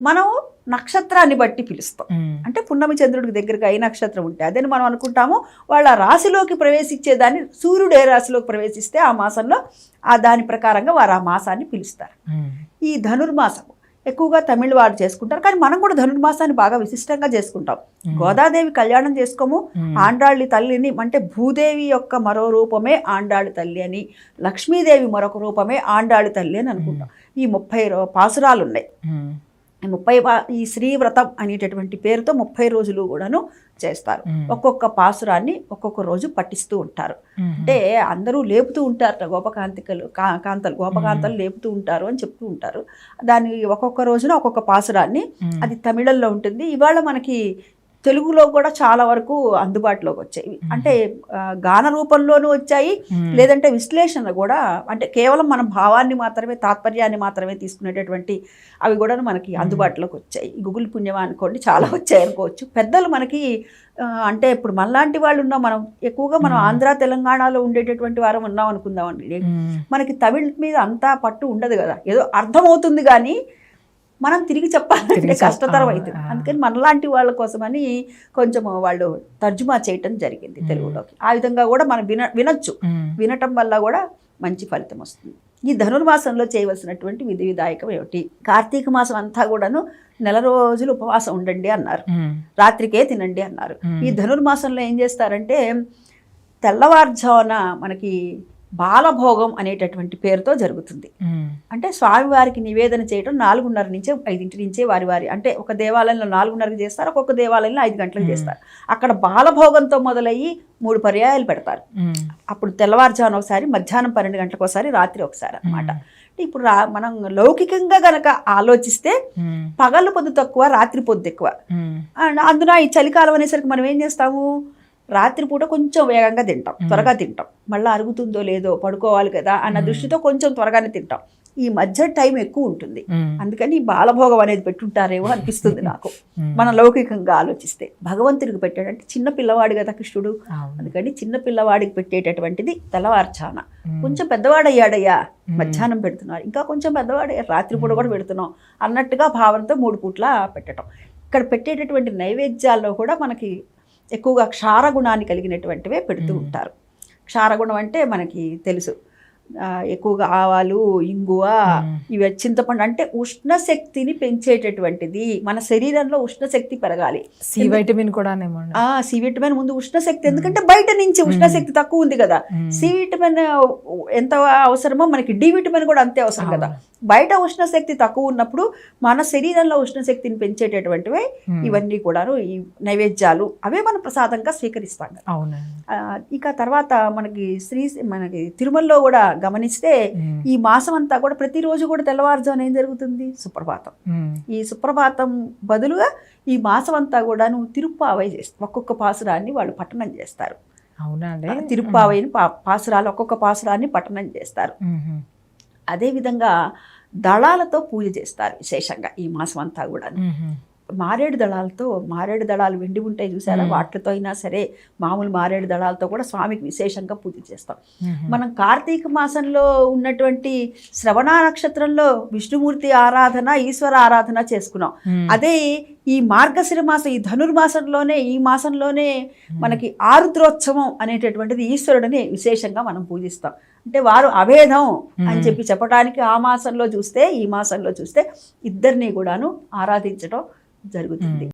మనం నక్షత్రాన్ని బట్టి పిలుస్తాం. అంటే పున్నమి చంద్రుడికి దగ్గరగా ఏ నక్షత్రం ఉంటే అదని మనం అనుకుంటాము. వాళ్ళ రాశిలోకి ప్రవేశించేదాన్ని సూర్యుడు ఏ రాశిలోకి ప్రవేశిస్తే ఆ మాసంలో ఆ దాని ప్రకారంగా వారు ఆ మాసాన్ని పిలుస్తారు. ఈ ధనుర్మాసం ఎక్కువగా తమిళ వారు చేసుకుంటారు. కానీ మనం కూడా ధనుర్మాసాన్ని బాగా విశిష్టంగా చేసుకుంటాం. గోదాదేవి కళ్యాణం చేసుకోము. ఉమ్. ఆండాళ్ళి తల్లిని అంటే భూదేవి యొక్క మరో రూపమే ఆండాళ్ళి తల్లి అని లక్ష్మీదేవి మరొక రూపమే ఆండాళ్ళి తల్లి అని అనుకుంటాం. ఈ ముప్పై పాసురాలు ఉన్నాయి. ఈ ముప్పై ఈ శ్రీవ్రతం అనేటటువంటి పేరుతో ముప్పై రోజులు కూడాను చేస్తారు. ఒక్కొక్క పాసురాన్ని ఒక్కొక్క రోజు పఠిస్తూ ఉంటారు. అంటే అందరూ లేపుతూ ఉంటారట గోపకాంతికలు కాంతలు గోపకాంతలు లేపుతూ ఉంటారు అని చెప్తూ ఉంటారు దాని ఒక్కొక్క రోజున ఒక్కొక్క పాసురాన్ని. అది తమిళంలో ఉంటుంది ఇవాళ మనకి తెలుగులో కూడా చాలా వరకు అందుబాటులోకి వచ్చాయి. అంటే గాన రూపంలోనూ వచ్చాయి. లేదంటే విశ్లేషణ కూడా అంటే కేవలం మన భావాన్ని మాత్రమే తాత్పర్యాన్ని మాత్రమే తీసుకునేటటువంటి అవి కూడా మనకి అందుబాటులోకి వచ్చాయి. గూగుల్ పుణ్యమా అనుకోండి చాలా వచ్చాయి అనుకోవచ్చు పెద్దలు మనకి అంటే ఇప్పుడు మనలాంటి వాళ్ళు ఉన్నాం మనం ఎక్కువగా మనం ఆంధ్ర తెలంగాణలో ఉండేటటువంటి వారం ఉన్నాం అనుకుందామండి. ఉమ్. మనకి తమిళ్ మీద అంతా పట్టు ఉండదు కదా. ఏదో అర్థమవుతుంది కానీ మనం తిరిగి చెప్పాలంటే కష్టతరం అవుతుంది. అందుకని మనలాంటి వాళ్ళ కోసమని కొంచెం వాళ్ళు తర్జుమా చేయటం జరిగింది తెలుగులోకి. ఆ విధంగా కూడా మనం విన వినొచ్చు. వినటం వల్ల కూడా మంచి ఫలితం వస్తుంది. ఈ ధనుర్మాసంలో చేయవలసినటువంటి విధి విధాయకం ఏమిటి? కార్తీక మాసం అంతా కూడాను నెల రోజులు ఉపవాసం ఉండండి అన్నారు. రాత్రికే తినండి అన్నారు. ఈ ధనుర్మాసంలో ఏం చేస్తారంటే తెల్లవారుజామున మనకి బాలభోగం అనేటటువంటి పేరుతో జరుగుతుంది. అంటే స్వామివారికి నివేదన చేయడం నాలుగున్నర నుంచే ఐదింటి నుంచే వారి వారి అంటే ఒక దేవాలయంలో నాలుగున్నరకు చేస్తారు ఒక్కొక్క దేవాలయంలో ఐదు గంటలకు చేస్తారు. అక్కడ బాలభోగంతో మొదలయ్యి మూడు పర్యాయాలు పెడతారు. అప్పుడు తెల్లవారుజామున ఒకసారి మధ్యాహ్నం పన్నెండు గంటలకు ఒకసారి రాత్రి ఒకసారి అన్నమాట. అంటే ఇప్పుడు రా మనం లౌకికంగా గనక ఆలోచిస్తే. పగలు పొద్దు తక్కువ రాత్రి పొద్దు ఎక్కువ. అందున ఈ చలికాలం అనేసరికి మనం ఏం చేస్తాము? రాత్రిపూట కొంచెం వేగంగా తింటాం. త్వరగా తింటాం. మళ్ళీ అరుగుతుందో లేదో పడుకోవాలి కదా అన్న దృష్టితో కొంచెం త్వరగానే తింటాం. ఈ మధ్య టైం ఎక్కువ ఉంటుంది. అందుకని బాలభోగం అనేది పెట్టుంటారేమో అనిపిస్తుంది నాకు. మన లౌకికంగా ఆలోచిస్తే. భగవంతుడికి పెట్టాడంటే చిన్న పిల్లవాడు కదా కృష్ణుడు. అందుకని చిన్న పిల్లవాడికి పెట్టేటటువంటిది తెల్లవారుచాన. కొంచెం పెద్దవాడయ్యాడయ్యా. మధ్యాహ్నం పెడుతున్నారు ఇంకా కొంచెం పెద్దవాడయ్యా రాత్రిపూట కూడా పెడుతున్నాం అన్నట్టుగా భావనతో మూడు పూట్ల పెట్టడం ఇక్కడ పెట్టేటటువంటి నైవేద్యాల్లో కూడా మనకి ఎక్కువగా క్షారగుణాన్ని కలిగినటువంటివే పెడుతూ ఉంటారు. క్షారగుణం అంటే మనకి తెలుసు. ఎక్కువగా ఆవాలు ఇంగువ ఇవి చింతపండు అంటే ఉష్ణ శక్తిని పెంచేటటువంటిది. మన శరీరంలో ఉష్ణ శక్తి పెరగాలి. సి వైటమిన్ కూడా సి విటమిన్ ముందు ఉష్ణ శక్తి ఎందుకంటే బయట నుంచి ఉష్ణ శక్తి తక్కువ ఉంది కదా. సి విటమిన్ ఎంత అవసరమో మనకి డి విటమిన్ కూడా అంతే అవసరం కదా. బయట ఉష్ణ శక్తి తక్కువ ఉన్నప్పుడు మన శరీరంలో ఉష్ణ శక్తిని పెంచేటటువంటివే ఇవన్నీ కూడాను ఈ నైవేద్యాలు. అవే మనం ప్రసాదంగా స్వీకరిస్తాం అవునండి. ఆ, ఇక తర్వాత మనకి శ్రీ మనకి తిరుమలలో కూడా గమనిస్తే. ఈ మాసం అంతా కూడా ప్రతిరోజు కూడా తెల్లవారుజామున ఏం జరుగుతుంది? సుప్రభాతం. ఈ సుప్రభాతం బదులుగా ఈ మాసం అంతా కూడాను తిరుప్పావై చేస్తారు ఒక్కొక్క పాసురాన్ని వాళ్ళు పట్టణం చేస్తారు. అవునా తిరుప్పావైని పా పాసురాలు ఒక్కొక్క పాసురాన్ని పట్టణం చేస్తారు. అదేవిధంగా దళాలతో పూజ చేస్తారు విశేషంగా ఈ మాసం అంతా కూడా. మారేడు దళాలతో మారేడు దళాలు వెండి ఉంటాయి చూసారా? వాటితో అయినా సరే మామూలు మారేడు దళాలతో కూడా స్వామికి విశేషంగా పూజ చేస్తాం. మనం కార్తీక మాసంలో ఉన్నటువంటి శ్రవణ నక్షత్రంలో విష్ణుమూర్తి ఆరాధన ఈశ్వర ఆరాధన చేసుకున్నాం. అదే ఈ మార్గశిర మాసం ఈ ధనుర్మాసంలోనే ఈ మాసంలోనే మనకి ఆరుద్రోత్సవం అనేటటువంటిది ఈశ్వరుడిని విశేషంగా మనం పూజిస్తాం. అంటే వారు అభేదం అని చెప్పి చెప్పడానికి ఆ మాసంలో చూస్తే ఈ మాసంలో చూస్తే ఇద్దరిని కూడాను ఆరాధించడం జరుగుతుంది.